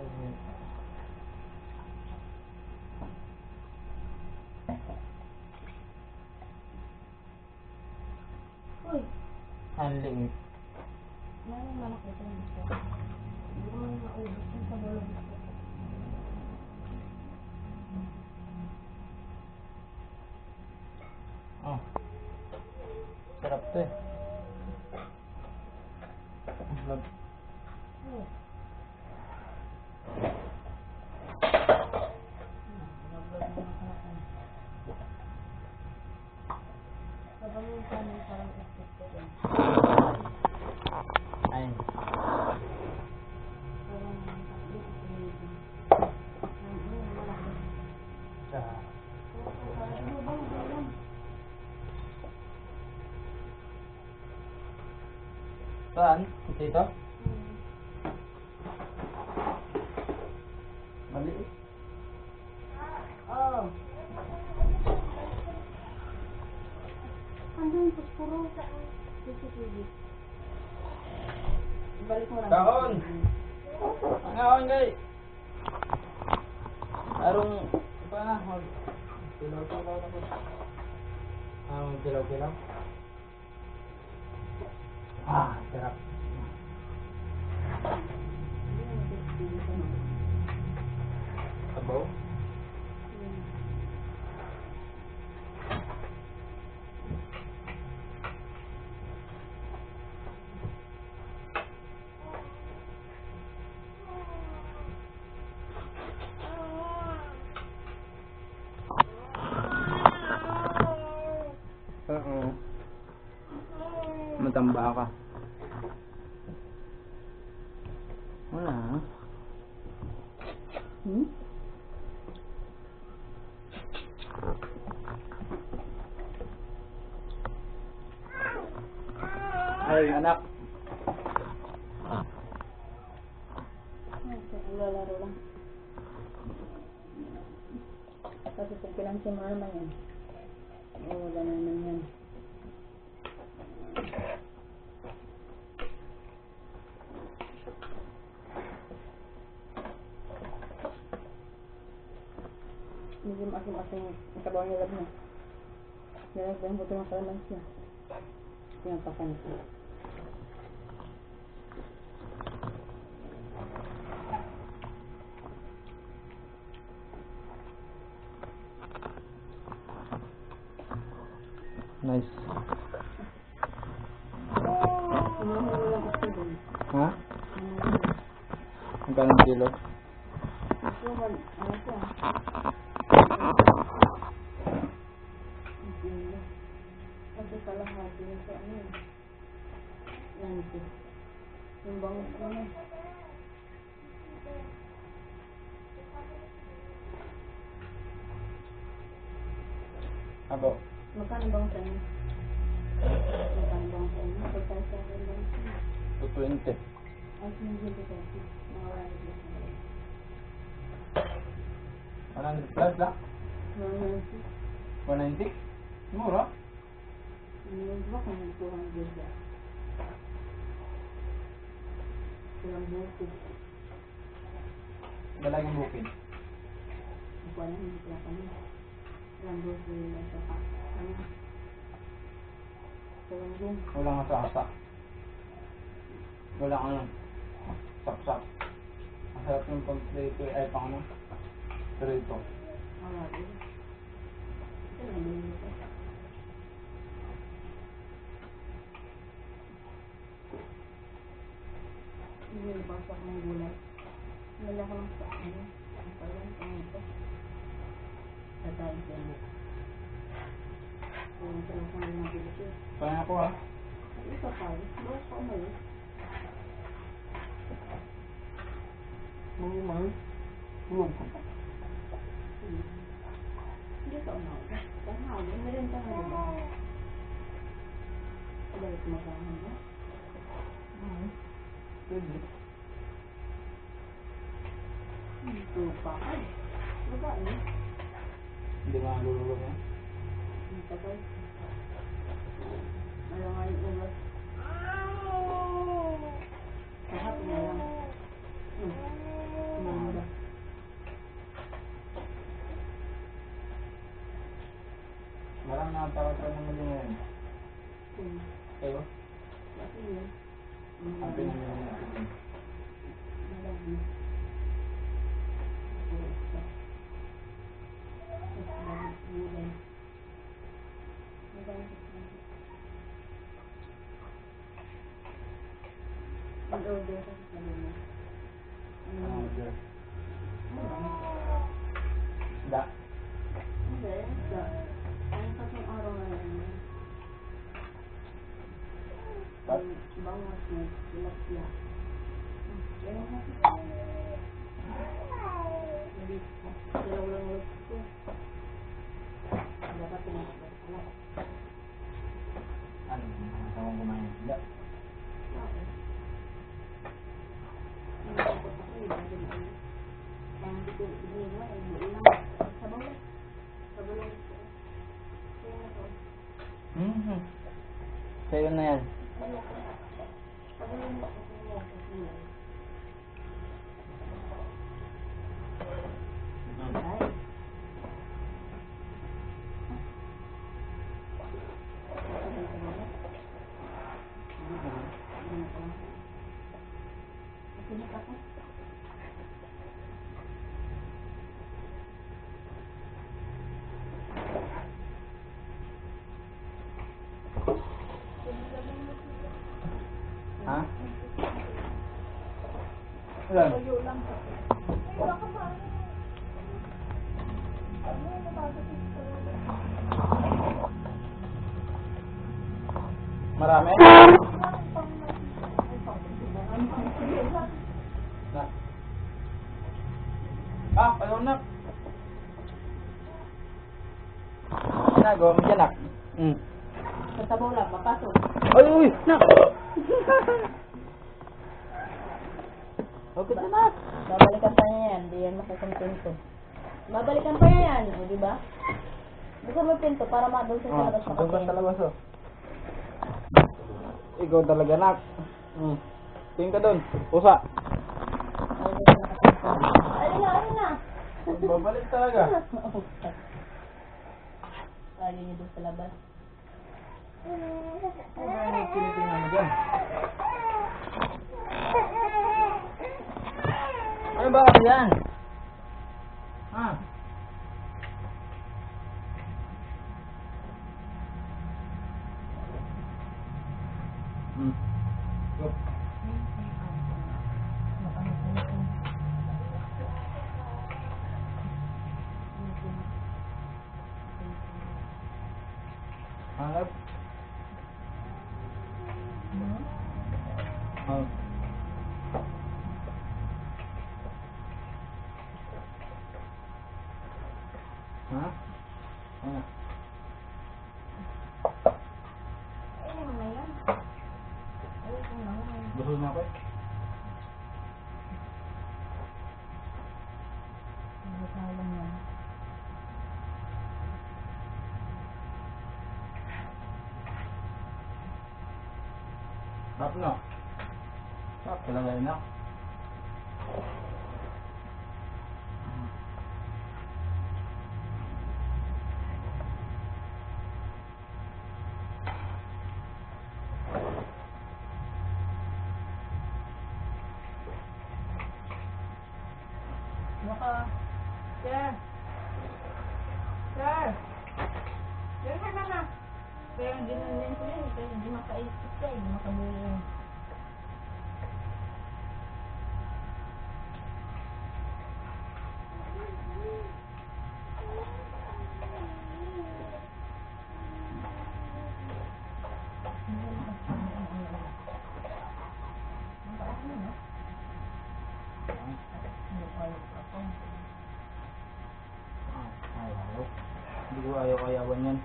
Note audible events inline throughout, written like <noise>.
Uy, Ang liit. meron malaki ito. Hindi ko man maubos yung sa gusto. Oh. Sarap to eh. Vlog. Uy. Nag-vlog mo na ka na. Sabang yung kanin parang expected eh. Ayun. Parang hindi ko pinilitin. Ang ano, malaki. Sa... Ano ba? Ano? Saan? Dito? Maliit. Oh. Ano yung puspuro? CCTV. Balik mo lang. Kaon! Ngaon kay. Arong pa na mag kilaw na ko. Ah, kilaw. Ah, sarap. Sabaw. Oo. Matamba ka. Wala. Hmm? Ay, anak. Okay, lalaro lang. Mo naman yan. Oo, wala na naman yan. Medyo asim-asim ang kabaw niya lab niya. Meron ko buto ng kalamansi. Pinapakan ko. Nice. Ha? Ang kilo? Ah. Hindi. Kasi kalahati yun sa ano eh. Lanti. Yung bangus ko na. Abo. Magkano bang inyo? Magkano bang sa inyo? Pagkano sa akin bang inyo? 220. Ay, sinigil ko kasi. Mga wala nito sa inyo. 100 plus lang? Mga nansi. 190? Mura. Ano ba kung 200 ba? Walang buko. Dalagang bukid. Hindi ko alam, hindi ko alam. Walang yun lang sa pa. Ano? Wala nga sa asa. Wala ka lang. Saksak. Ang sarap yung pag prito ay pang ano. Prito. Wala din. Hindi nabasa ko ng gulay. Wala ko lang sa ano. Ang pala, ang ito. Tatayin ko ano. Kung ito lang sa mga nabili Kaya ako ah. Isa pa, bukas pa umalis. Mamumay. Tulog ko. Hmm. Hindi ka umalis. Tanghali, meron ka na diba? Balik mo sa akin, no? Hmm. Pwede. Hmm, tupa ka eh. Diba, ano? Hindi nga lululog yan tagal. Ayaw nga yung ulas. Kahapon na lang. Hmm. Kumanda. Marang napakatagal naman din ngayon. Hmm. Kayo? Kasi yun. Ang. Marami. Isda. Hindi, isda. Ano sa araw na lang yun? Ang Bangas mo, tilapia. Ang natin. Hindi, silaw lang ulit ko. Dapat tinatapos. Alam. Ano? Masama kumain ng isda. Bakit? Hindi ko pa ako, eh, dahil ano. Parang hindi ko iniwa, eh, buo lang. Sabaw lang. Sabaw lang ito. Kaya na to. Mhm. Sa'yo na yan. Sabaw lang ito. Sabaw lang ito. Ay. Sabay ka na ba? Ano pa lang? Nakinig ako. Ha? Wala. Ano? Marami? Na. Ah, ayaw na. Ginagawa mo dyan, nak. Hmm. Sa sabaw lang, mapasok. Ay, uy! Nak! Okay na, nak. Babalikan pa niya yan, di yan makukontento. Babalikan pa niya yan, o di ba? Buksan mo pinto para madul sa Oh, labas sa doon ka sa labas, oh. Ikaw talaga, nak. Hmm. Tingin ka doon. Pusa. Ayun na, ayun na. Babalik talaga. Lagi niyo doon sa labas. Ano tinitingnan mo dyan? Ano ba kasi yan? Ha? Hmm. Go. Hanap? Oh. Ha? Ano? Ayun na yan. Ayun na yan. Gusto na ako eh. Nagkalang yan. Sarap na. Sarap talaga yun na. Baka, sir. Sir. Sir, na na. Pero hindi na din. Pero hindi makaisip Ah, ayaw. Hindi ko ayaw-ayawan yan.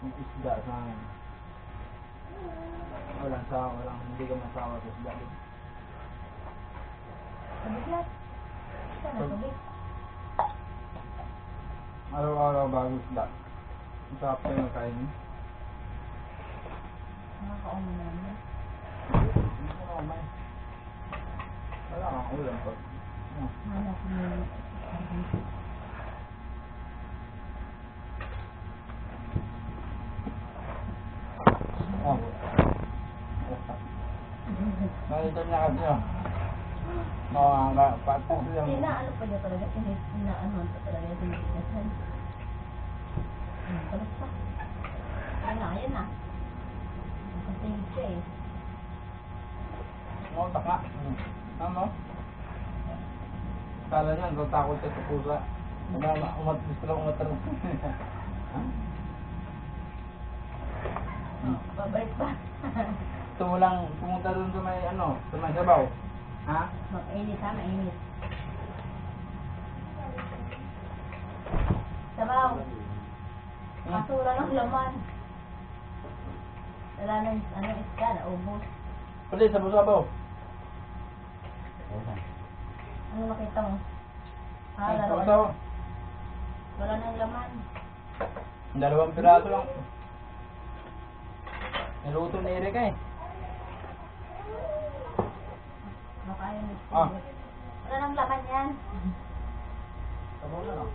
Yung isda sa akin. Walang sawa, walang, hindi ka masawa sa isda. Sabiglat. Sana sabig. Araw-araw bago isda. Ang sarap ko yung kain. Nakakauma naman. Hindi ko na umay. Wala kang ulam pag Hanap mo. Oh. Nakita niya kasi oh. Mga patos lang. Inaano pa niya talaga, inaano pa talaga yung tinitigasan. Hmm, Kamusta? Ayun na, ayun na. Nakatingin siya eh. Umatak nga. Ano? Kala niya, tatakot siya sa pusa. Kaya umat, gusto lang umatarong. <laughs> Oh, babalik <laughs> pa. Gusto mo lang pumunta doon sa may ano, sa may sabaw. Ha? Mainit ha, mainit. Sabaw. Hmm? Kasura ng laman. Wala na yung ano, isda, naubos. Pwede, sabaw-sabaw. Ano makita mo? Ha, Ay, laro, sabaw-sabaw. wala nang laman. Dalawang piraso lang. Niluto ni Erika eh. Baka yun. Ah. Wala nang laman yan. Sabaw na lang.